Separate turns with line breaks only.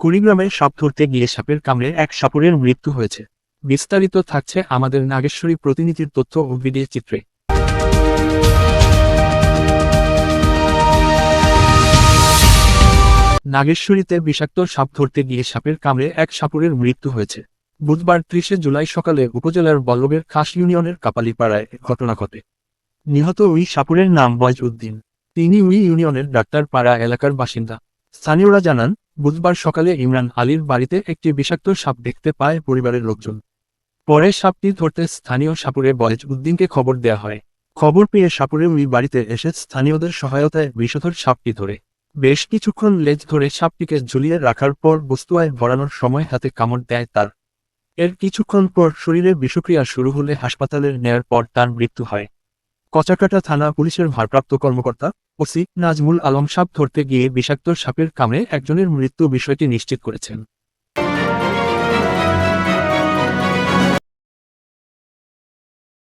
কুড়িগ্রামে সাপ ধরতে গিয়ে সাপের কামড়ে এক সাপুরের মৃত্যু হয়েছে। বিস্তারিত থাকছে আমাদের নাগেশ্বরী প্রতিনিধির তথ্য ও ভিডিও চিত্রে। নাগেশ্বরীতে বিষাক্ত সাপ ধরতে গিয়ে সাপের কামড়ে এক সাপুরের মৃত্যু হয়েছে। বুধবার ত্রিশে জুলাই সকালে উপজেলার বল্লভের খাস ইউনিয়নের কাপালিপাড়ায় ঘটনা ঘটে। নিহত ওই সাপুরের নাম বয়জ উদ্দিন তিনি ওই ইউনিয়নের ডাক্তারপাড়া এলাকার বাসিন্দা। স্থানীয়রা জানান বুধবার সকালে ইমরান আলীর বাড়িতে একটি বিষাক্ত সাপ দেখতে পায় পরিবারের লোকজন। পরে সাপটি ধরতে স্থানীয় সাপুরে বয়েজ উদ্দিনকে খবর দেয়া হয়। খবর পেয়ে সাপুরে ওই বাড়িতে এসে স্থানীয়দের সহায়তায় বিষধর সাপটি ধরে। বেশ কিছুক্ষণ লেজ ধরে সাপটিকে ঝুলিয়ে রাখার পর বস্তুয়ায় ভরানোর সময় হাতে কামড় দেয় তার। এর কিছুক্ষণ পর শরীরে বিষক্রিয়া শুরু হলে হাসপাতালে নেয়ার পর তার মৃত্যু হয়। কচাকাটা থানা পুলিশের ভারপ্রাপ্ত কর্মকর্তা ওসি নাজমুল আলম সাপ ধরতে গিয়ে বিষাক্ত সাপের কামড়ে একজনের মৃত্যু বিষয়টি নিশ্চিত করেছেন।